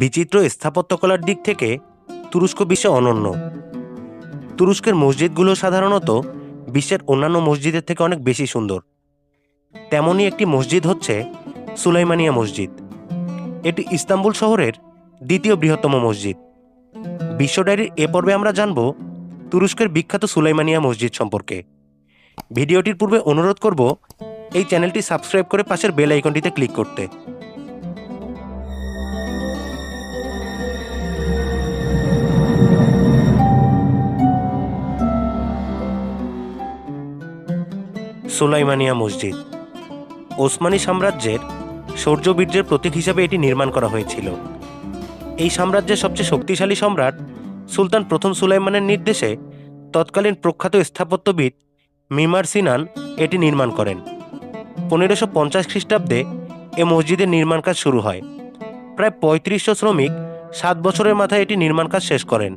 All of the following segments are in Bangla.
বিচিত্র স্থাপত্যকলার দিক থেকে তুরস্ক বিশ্বে অনন্য। তুরস্কের মসজিদগুলো সাধারণত বিশ্বের অন্যান্য মসজিদের থেকে অনেক বেশি সুন্দর। তেমনই একটি মসজিদ হচ্ছে সুলাইমানিয়া মসজিদ। এটি ইস্তাম্বুল শহরের দ্বিতীয় বৃহত্তম মসজিদ। বিশ্ব ডায়েরির এ পর্বে আমরা জানব তুরস্কের বিখ্যাত সুলাইমানিয়া মসজিদ সম্পর্কে। ভিডিওটির পূর্বে অনুরোধ করব এই চ্যানেলটি সাবস্ক্রাইব করে পাশের বেল আইকনটিতে ক্লিক করতে। সুলাইমানিয়া মসজিদ। ওসমানী সাম্রাজ্যের শৌর্যবীর্যের প্রতীক হিসাবে এটি নির্মাণ করা হয়েছিল। এই সাম্রাজ্যের সবচেয়ে শক্তিশালী সম্রাট সুলতান প্রথম সুলাইমানের নির্দেশে তৎকালীন প্রখ্যাত স্থাপত্যবিদ মিমার সিনান এটি নির্মাণ করেন। পনেরোশো পঞ্চাশ খ্রিস্টাব্দে এ মসজিদের নির্মাণ কাজ শুরু হয়। প্রায় পঁয়ত্রিশশো শ্রমিক সাত বছরের মাথায় এটি নির্মাণ কাজ শেষ করেন।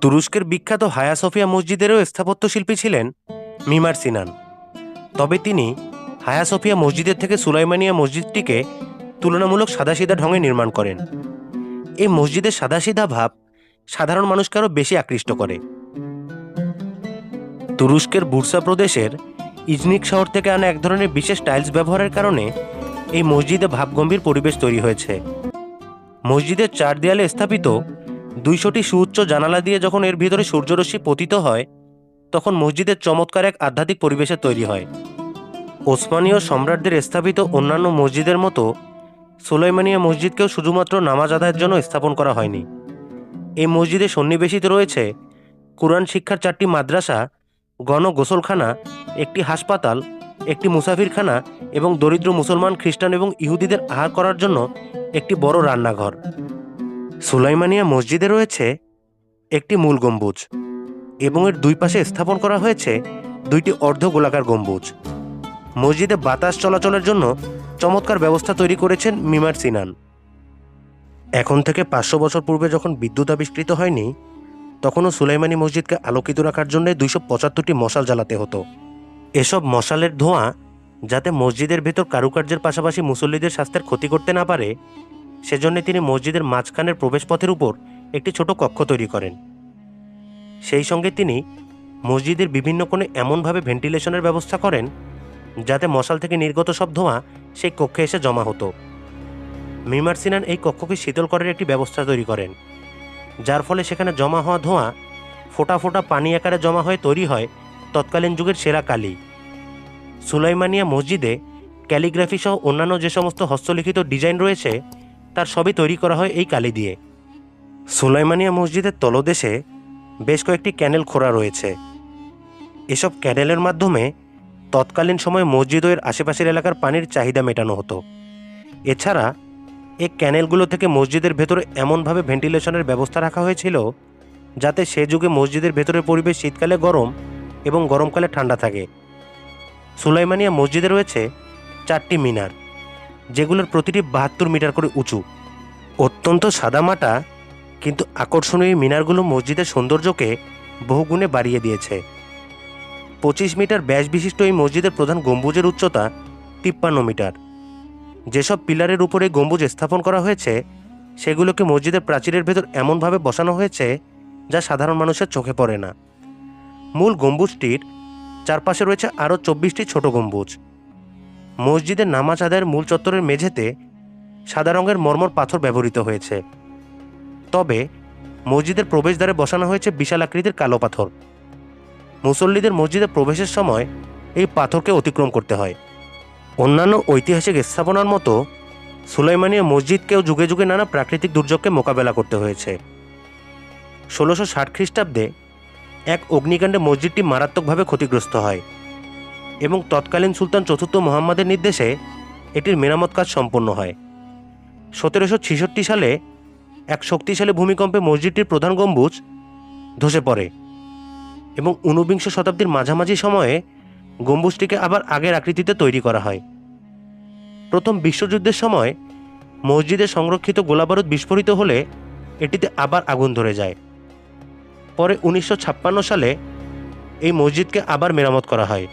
তুরস্কের বিখ্যাত হায়া সফিয়া মসজিদেরও স্থাপত্য শিল্পী ছিলেন মিমার সিনান। তবে তিনি হায়া সফিয়া মসজিদের থেকে সুলাইমানিয়া মসজিদটিকে তুলনামূলক সাদাসিধা ঢঙে নির্মাণ করেন। এই মসজিদের সাদাসিধা ভাব সাধারণ মানুষকে আরও বেশি আকৃষ্ট করে। তুরস্কের বুরসা প্রদেশের ইজনিক শহর থেকে আনা এক ধরনের বিশেষ টাইলস ব্যবহারের কারণে এই মসজিদে ভাবগম্ভীর পরিবেশ তৈরি হয়েছে। মসজিদের চার দেয়ালে স্থাপিত দুইশোটি সুউচ্চ জানালা দিয়ে যখন এর ভিতরে সূর্যরশ্মি পতিত হয় তখন মসজিদের চমৎকার এক আধ্যাত্মিক পরিবেশে তৈরি হয়। ওসমানীয় সম্রাটদের স্থাপিত অন্যান্য মসজিদের মতো সুলাইমানিয়া মসজিদকেও শুধুমাত্র নামাজ আদায়ের জন্য স্থাপন করা হয়নি। এই মসজিদে সন্নিবেশিত রয়েছে কোরআন শিক্ষার চারটি মাদ্রাসা, গণ গোসলখানা, একটি হাসপাতাল, একটি মুসাফিরখানা এবং দরিদ্র মুসলমান, খ্রিস্টান এবং ইহুদিদের আহার করার জন্য একটি বড় রান্নাঘর। সুলাইমানিয়া মসজিদে রয়েছে একটি মূল গম্বুজ। এবং এর দুই পাশে স্থাপন করা হয়েছে দুইটি অর্ধ গোলাকার গম্বুজ। মসজিদে বাতাস চলাচলের জন্য চমৎকার ব্যবস্থা তৈরি করেছেন মিমার সিনান। এখন থেকে পাঁচশো বছর পূর্বে যখন বিদ্যুৎ আবিষ্কৃত হয়নি, তখনও সুলাইমানি মসজিদকে আলোকিত রাখার জন্য দুইশো পঁচাত্তরটি মশাল জ্বালাতে হতো। এসব মশালের ধোঁয়া যাতে মসজিদের ভেতর কারুকার্যের পাশাপাশি মুসল্লিদের স্বাস্থ্যের ক্ষতি করতে না পারে, সেজন্য তিনি মসজিদের মাঝখানের প্রবেশপথের উপর একটি ছোট কক্ষ তৈরি করেন। সেই সঙ্গে তিনি মসজিদের বিভিন্ন কোণে এমনভাবে ভেন্টিলেশনের ব্যবস্থা করেন যাতে মশাল থেকে নির্গত সব ধোঁয়া সেই কক্ষে এসে জমা হতো। মিমার সিনান এই কক্ষকে শীতল করার একটি ব্যবস্থা তৈরি করেন, যার ফলে সেখানে জমা হওয়া ধোঁয়া ফোটা ফোটা পানি আকারে জমা হয়ে তৈরি হয় তৎকালীন যুগের সেরা কালি। সুলাইমানিয়া মসজিদে ক্যালিগ্রাফি সহ অন্যান্য যে সমস্ত হস্তলিখিত ডিজাইন রয়েছে, তার সবই তৈরি করা হয় এই কালি দিয়ে। সুলাইমানিয়া মসজিদের তলদেশে বেশ কয়েকটি ক্যানেল খোঁড়া রয়েছে। এসব ক্যানেলের মাধ্যমে তৎকালীন সময়ে মসজিদ ও এর আশেপাশের এলাকার পানির চাহিদা মেটানো হতো। এছাড়া এই ক্যানেলগুলো থেকে মসজিদের ভেতরে এমনভাবে ভেন্টিলেশনের ব্যবস্থা রাখা হয়েছিল যাতে সে যুগে মসজিদের ভেতরের পরিবেশ শীতকালে গরম এবং গরমকালে ঠান্ডা থাকে। সুলাইমানিয়া মসজিদে রয়েছে চারটি মিনার, যেগুলোর প্রতিটি বাহাত্তর মিটার করে উঁচু। অত্যন্ত সাদামাটা কিন্তু আকর্ষণীয় মিনারগুলো মসজিদের সৌন্দর্যকে বহুগুণে বাড়িয়ে দিয়েছে। পঁচিশ মিটার ব্যাস বিশিষ্ট এই মসজিদের প্রধান গম্বুজের উচ্চতা তিপ্পান্ন মিটার। যেসব পিলারের উপরে গম্বুজ স্থাপন করা হয়েছে, সেগুলোকে মসজিদের প্রাচীরের ভেতর এমনভাবে বসানো হয়েছে যা সাধারণ মানুষের চোখে পড়ে না। মূল গম্বুজটির চারপাশে রয়েছে আরও চব্বিশটি ছোট গম্বুজ। মসজিদের নামাজ আদায়ের মূল চত্বরের মেঝেতে সাদা রঙের মর্মর পাথর ব্যবহৃত হয়েছে। তবে মসজিদের প্রবেশদ্বারে বসানো হয়েছে বিশাল আকৃতির কালো পাথর। মুসল্লিদের মসজিদে প্রবেশের সময় এই পাথরকে অতিক্রম করতে হয়। অন্যান্য ঐতিহাসিক স্থাপনার মতো সুলাইমানিয়া মসজিদকেও যুগে যুগে নানা প্রাকৃতিক দুর্যোগকে মোকাবেলা করতে হয়েছে। ষোলোশো ষাট খ্রিস্টাব্দে এক অগ্নিকাণ্ডে মসজিদটি মারাত্মকভাবে ক্ষতিগ্রস্ত হয় এবং তৎকালীন সুলতান চতুর্থ মোহাম্মদের নির্দেশে এটির মেরামত কাজ সম্পন্ন হয়। সতেরোশো ছেষট্টি সালে এক শক্তিশালী ভূমিকম্পে মসজিদটির প্রধান গম্বুজ ধসে পড়ে এবং ঊনবিংশ শতাব্দীর মাঝামাঝি সময়ে গম্বুজটিকে আবার আগের আকৃতিতে তৈরি করা হয়। প্রথম বিশ্বযুদ্ধের সময় মসজিদে সংরক্ষিত গোলাবারুদ বিস্ফোরিত হলে এটিতে আবার আগুন ধরে যায়। পরে উনিশশো ছাপ্পান্ন সালে এই মসজিদকে আবার মেরামত করা হয়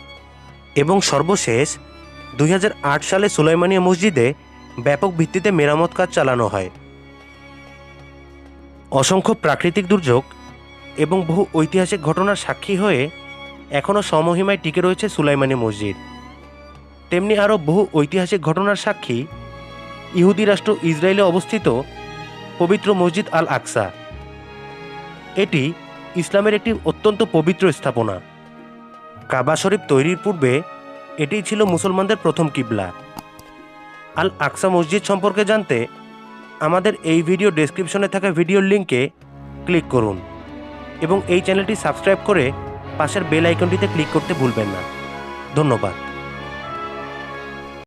এবং সর্বশেষ দুই হাজার আট সালে সুলাইমানিয়া মসজিদে ব্যাপক ভিত্তিতে মেরামত কাজ চালানো হয়। অসংখ্য প্রাকৃতিক দুর্যোগ এবং বহু ঐতিহাসিক ঘটনার সাক্ষী হয়ে এখনও সমহিমায় টিকে রয়েছে সুলাইমানি মসজিদ। তেমনি আরও বহু ঐতিহাসিক ঘটনার সাক্ষী ইহুদি রাষ্ট্র ইসরায়েলে অবস্থিত পবিত্র মসজিদ আল আকসা এটি ইসলামের একটি অত্যন্ত পবিত্র স্থাপনা। কাবা শরীফ তৈরির পূর্বে এটিই ছিল মুসলমানদের প্রথম কিবলা। আল আকসা মসজিদ সম্পর্কে জানতে আমাদের এই ভিডিও ডেসক্রিপশনে থাকা ভিডিওর লিঙ্কে ক্লিক করুন এবং এই চ্যানেলটি সাবস্ক্রাইব করে পাশের বেল আইকনটিতে ক্লিক করতে ভুলবেন না। ধন্যবাদ।